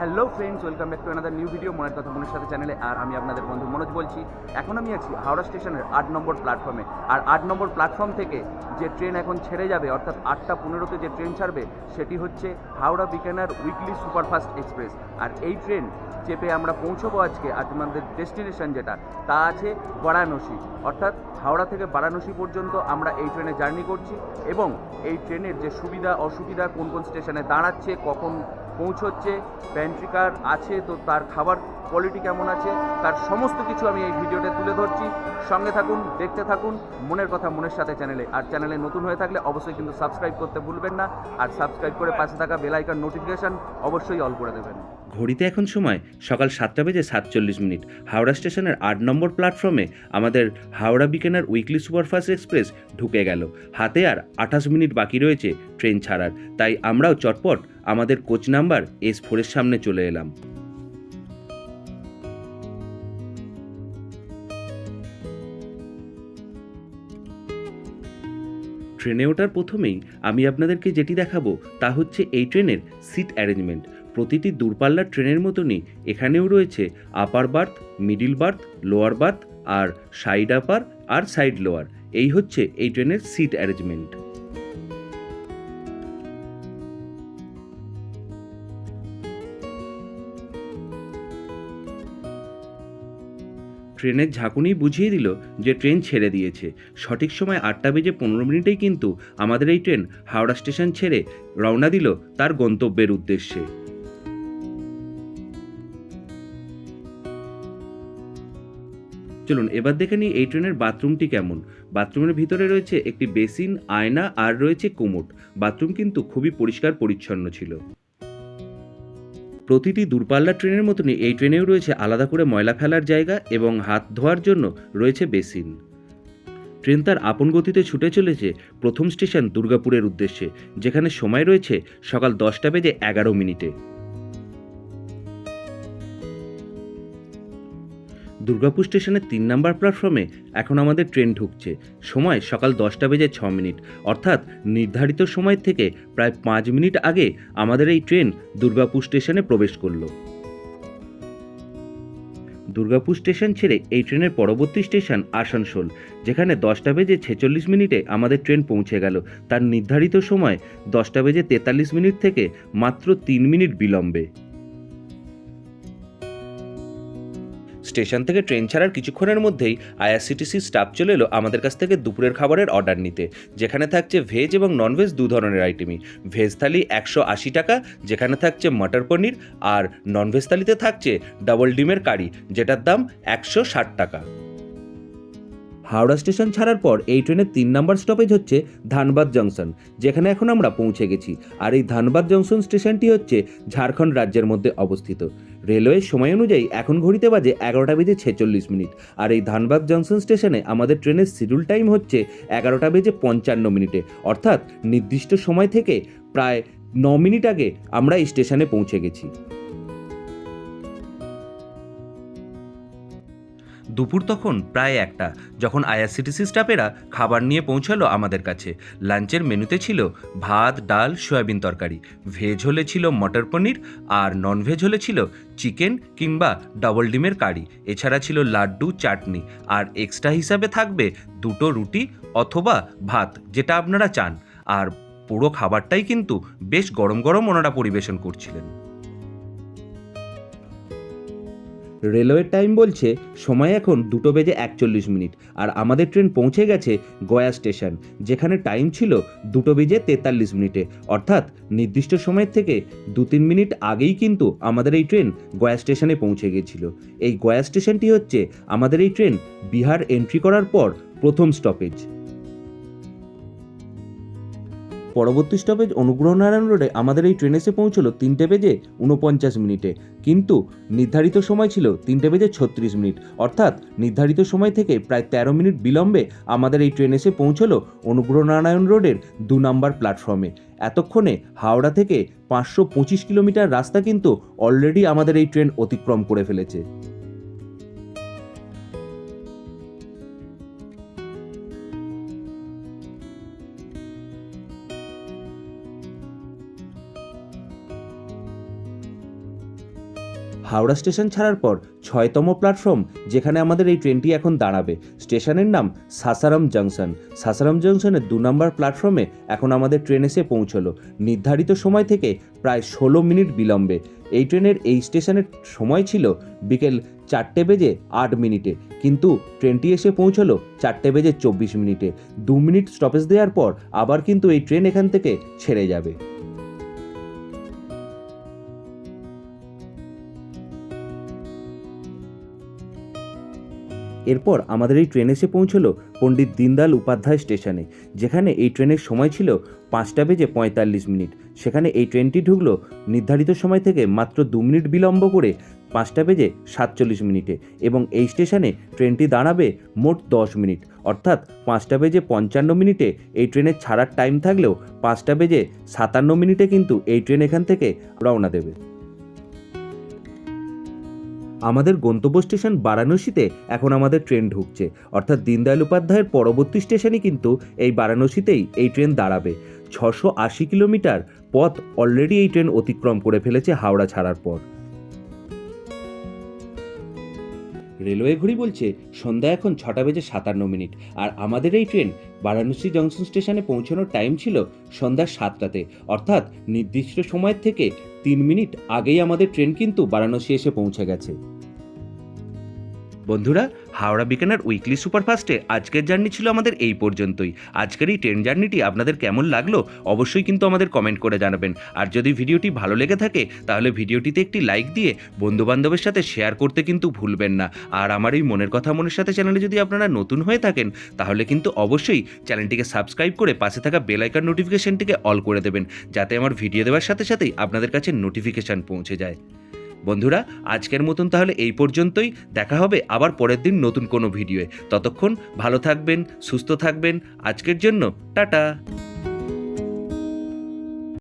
Hello friends, welcome back to another new video মনের কথা মনের সাথে চ্যানেলে আর আমি আপনাদের বন্ধু মনোজ বলছি। এখন আমি আছি হাওড়া স্টেশনের আট নম্বর প্ল্যাটফর্মে আর আট নম্বর প্ল্যাটফর্ম থেকে যে ট্রেন এখন ছেড়ে যাবে, অর্থাৎ আটটা পনেরোতে যে ট্রেন ছাড়বে, সেটি হচ্ছে Howrah Bikaner weekly superfast express আর এই ট্রেন চেপে আমরা পৌঁছবো আজকে আজ আমাদের ডেস্টিনেশন যেটা, তা আছে বারাণসী। অর্থাৎ হাওড়া থেকে বারাণসী পর্যন্ত আমরা এই ট্রেনে জার্নি করছি এবং এই ট্রেনের যে সুবিধা, অসুবিধা, কোন কোন স্টেশনে দাঁড়াচ্ছে, কখন পৌঁছচ্ছে প্যান্ট্রি কার আছে, তো তার খাবার কোয়ালিটি কেমন আছে, তার সমস্ত কিছু আমি এই ভিডিওতে তুলে ধরছি। সঙ্গে থাকুন, দেখতে থাকুন, মনের কথা মনের সাথে চ্যানেলে আর চ্যানেলে নতুন হয়ে থাকলে অবশ্যই কিন্তু সাবস্ক্রাইব করতে ভুলবেন না। আর সাবস্ক্রাইব করে পাশে থাকা বেলাইকার নোটিফিকেশান নোটিফিকেশন অবশ্যই অল করে দেবেন। ঘড়িতে এখন সময় সকাল সাতটা বেজে সাতচল্লিশ মিনিট। হাওড়া স্টেশনের আট নম্বর প্ল্যাটফর্মে আমাদের Howrah Bikaner weekly superfast express ঢুকে গেল। হাতে আর আঠাশ মিনিট বাকি রয়েছে ট্রেন ছাড়ার। তাই আমরাও চটপট আমাদের কোচ নাম্বার এস ফোরের সামনে চলে এলাম। ট্রেনে ওঠার প্রথমেই আমি আপনাদেরকে যেটি দেখাবো তা হচ্ছে এই ট্রেনের সিট অ্যারেঞ্জমেন্ট। প্রতিটি দূরপাল্লার ট্রেনের মতনই এখানেও রয়েছে upper berth middle berth lower berth আর সাইড আপার আর সাইড লোয়ার এই হচ্ছে এই ট্রেনের সিট অ্যারেঞ্জমেন্ট ট্রেনের ঝাঁকুনি বুঝিয়ে দিল যে ট্রেন ছেড়ে দিয়েছে। সঠিক সময় আটটা বেজে পনেরো মিনিটেই কিন্তু আমাদের এই ট্রেন হাওড়া স্টেশন ছেড়ে রওনা দিল তার গন্তব্যের উদ্দেশ্যে। চলুন, এবার দেখে নিই এই ট্রেনের বাথরুমটি কেমন। বাথরুমের ভিতরে রয়েছে একটি বেসিন, আয়না আর রয়েছে কোমোট। বাথরুম কিন্তু খুবই পরিষ্কার পরিচ্ছন্ন ছিল। প্রতিটি দূরপাল্লার ট্রেনের মতনই এই ট্রেনেও রয়েছে আলাদা করে ময়লা ফেলার জায়গা এবং হাত ধোয়ার জন্য রয়েছে বেসিন। ট্রেন তার আপন গতিতে ছুটে চলেছে প্রথম স্টেশন দুর্গাপুরের উদ্দেশ্যে, যেখানে সময় রয়েছে সকাল দশটা বেজে এগারো মিনিটে। দুর্গাপুর স্টেশনের তিন নম্বর প্ল্যাটফর্মে এখন আমাদের ট্রেন ঢুকছে। সময় সকাল দশটা বেজে ছ মিনিট। অর্থাৎ নির্ধারিত সময় থেকে প্রায় পাঁচ মিনিট আগে আমাদের এই ট্রেন দুর্গাপুর স্টেশনে প্রবেশ করল। দুর্গাপুর স্টেশন ছেড়ে এই ট্রেনের পরবর্তী স্টেশন আসানসোল, যেখানে দশটা বেজে ছেচল্লিশ মিনিটে আমাদের ট্রেন পৌঁছে গেল। তার নির্ধারিত সময় দশটা বেজে তেতাল্লিশ মিনিট থেকে মাত্র তিন মিনিট বিলম্বে। স্টেশন থেকে ট্রেন ছাড়ার কিছুক্ষণের মধ্যেই আইআরসিটিসি স্টাফ চলে এলো আমাদের কাছ থেকে দুপুরের খাবারের অর্ডার নিতে। যেখানে থাকছে ভেজ এবং ননভেজ দু ধরনের আইটেমই। ভেজ থালি একশো আশি টাকা, যেখানে থাকছে মটর পনির আর ননভেজ থালিতে থাকছে ডাবল ডিমের কারি, যেটার দাম একশো ষাট টাকা। হাওড়া স্টেশন ছাড়ার পর এই ট্রেনের তিন নম্বর স্টপেজ হচ্ছে ধানবাদ জংশন, যেখানে এখন আমরা পৌঁছে গেছি। আর এই ধানবাদ জংশন স্টেশনটি হচ্ছে ঝাড়খণ্ড রাজ্যের মধ্যে অবস্থিত। রেলওয়ের সময় অনুযায়ী এখন ঘড়িতে বাজে এগারোটা বেজে ছেচল্লিশ মিনিট। আর এই ধানবাদ জংশন স্টেশনে আমাদের ট্রেনের শিডিউল টাইম হচ্ছে এগারোটা বেজে পঞ্চান্ন মিনিটে। অর্থাৎ নির্দিষ্ট সময় থেকে প্রায় ন মিনিট আগে আমরা এই স্টেশনে পৌঁছে গেছি। দুপুর তখন প্রায় একটা, যখন আইআরসিটিসি স্টাফেরা খাবার নিয়ে পৌঁছালো আমাদের কাছে। লাঞ্চের মেনুতে ছিল ভাত, ডাল, সয়াবিন তরকারি। ভেজ হলে ছিল মটর পনির আর নন ভেজ হলে ছিল চিকেন কিংবা ডবল ডিমের কারি। এছাড়া ছিল লাড্ডু, চাটনি। আর এক্সট্রা হিসাবে থাকবে দুটো রুটি অথবা ভাত, যেটা আপনারা চান। আর পুরো খাবারটাই কিন্তু বেশ গরম গরম ওনারা পরিবেশন করছিলেন। রেলওয়ের টাইম বলছে, সময় এখন দুটো বেজে একচল্লিশ মিনিট। আর আমাদের ট্রেন পৌঁছে গেছে গয়া স্টেশন, যেখানে টাইম ছিল দুটো বেজে তেতাল্লিশ মিনিটে। অর্থাৎ নির্দিষ্ট সময়ের থেকে দু তিন মিনিট আগেই কিন্তু আমাদের এই ট্রেন গয়া স্টেশনে পৌঁছে গেছিল। এই গয়া স্টেশনটি হচ্ছে আমাদের এই ট্রেন বিহার এন্ট্রি করার পর প্রথম স্টপেজ পরবর্তী স্টপেজ অনুগ্রহ নারায়ণ রোডে আমাদের এই ট্রেন এসে পৌঁছলো তিনটে বেজে উনপঞ্চাশ মিনিটে। কিন্তু নির্ধারিত সময় ছিল তিনটে বেজে ছত্রিশ মিনিট। অর্থাৎ নির্ধারিত সময় থেকে প্রায় তেরো মিনিট বিলম্বে আমাদের এই ট্রেন এসে পৌঁছলো অনুগ্রহ নারায়ণ রোডের দু নম্বর প্ল্যাটফর্মে এতক্ষণে হাওড়া থেকে পাঁচশো পঁচিশ কিলোমিটার রাস্তা কিন্তু অলরেডি আমাদের এই ট্রেন অতিক্রম করে ফেলেছে। হাওড়া স্টেশন ছাড়ার পর ছয়তম প্ল্যাটফর্ম, যেখানে আমাদের এই ট্রেনটি এখন দাঁড়াবে। স্টেশনের নাম সাসারাম জংশন। সাসারাম জংশনের দু নম্বর প্ল্যাটফর্মে এখন আমাদের ট্রেন এসে পৌঁছলো। নির্ধারিত সময় থেকে প্রায় ষোলো মিনিট বিলম্বে। এই ট্রেনের এই স্টেশনের সময় ছিল বিকেল চারটে বেজে আট মিনিটে। কিন্তু ট্রেনটি এসে পৌঁছলো চারটে বেজে চব্বিশ মিনিটে। দু মিনিট স্টপেজ দেওয়ার পর আবার কিন্তু এই ট্রেন এখান থেকে ছেড়ে যাবে। এরপর আমাদের এই ট্রেন এসে পৌঁছলো পণ্ডিত দীনদয়াল উপাধ্যায় স্টেশনে। যেখানে এই ট্রেনের সময় ছিল পাঁচটা বেজে পঁয়তাল্লিশ মিনিট। সেখানে এই ট্রেনটি ঢুকলো নির্ধারিত সময় থেকে মাত্র দু মিনিট বিলম্ব করে পাঁচটা বেজে সাতচল্লিশ মিনিটে এবং এই স্টেশনে ট্রেনটি দাঁড়াবে মোট দশ মিনিট। অর্থাৎ পাঁচটা বেজে পঞ্চান্ন মিনিটে এই ট্রেনের ছাড়ার টাইম থাকলেও পাঁচটা বেজে সাতান্ন মিনিটে কিন্তু এই ট্রেন এখান থেকে রওনা দেবে। আমাদের গন্তব্য স্টেশন বারাণসীতে এখন আমাদের ট্রেন ঢুকছে। অর্থাৎ দীনদয়াল উপাধ্যায়ের পরবর্তী স্টেশনই কিন্তু এই বারাণসীতেই এই ট্রেন দাঁড়াবে। ছশো আশি কিলোমিটার পথ অলরেডি এই ট্রেন অতিক্রম করে ফেলেছে হাওড়া ছাড়ার পর। রেলওয়ে ঘড়ি বলছে, সন্ধ্যা এখন ছটা বেজে সাতান্ন মিনিট। আর আমাদের এই ট্রেন বারাণসী জংশন স্টেশনে পৌঁছানোর টাইম ছিল সন্ধ্যা সাতটাতে। অর্থাৎ নির্দিষ্ট সময়ের থেকে তিন মিনিট আগেই আমাদের ট্রেন কিন্তু বারাণসী এসে পৌঁছে গেছে। বন্ধুরা, হাওড়া বিকানের উইকলি সুপারফাস্টে আজকের জার্নি ছিল আমাদের এই পর্যন্তই। আজকের এই ট্রেন জার্নিটি আপনাদের কেমন লাগল অবশ্যই কিন্তু আমাদের কমেন্ট করে জানাবেন। আর যদি ভিডিওটি ভালো লেগে থাকে, তাহলে ভিডিওটিতে একটি লাইক দিয়ে বন্ধুবান্ধবের সাথে শেয়ার করতে কিন্তু ভুলবেন না। আর আমার এই মনের কথা মনের সাথে চ্যানেলে যদি আপনারা নতুন হয়ে থাকেন, তাহলে কিন্তু অবশ্যই চ্যানেলটিকে সাবস্ক্রাইব করে পাশে থাকা বেলাইকার নোটিফিকেশনটিকে অল করে দেবেন, যাতে আমার ভিডিও দেওয়ার সাথে সাথেই আপনাদের কাছে নোটিফিকেশান পৌঁছে যায়। বন্ধুরা, আজকের মতন তাহলে এই পর্যন্তই। দেখা হবে আবার পরের দিন নতুন কোনো ভিডিওয়ে। ততক্ষণ ভালো থাকবেন, সুস্থ থাকবেন। আজকের জন্য টাটা।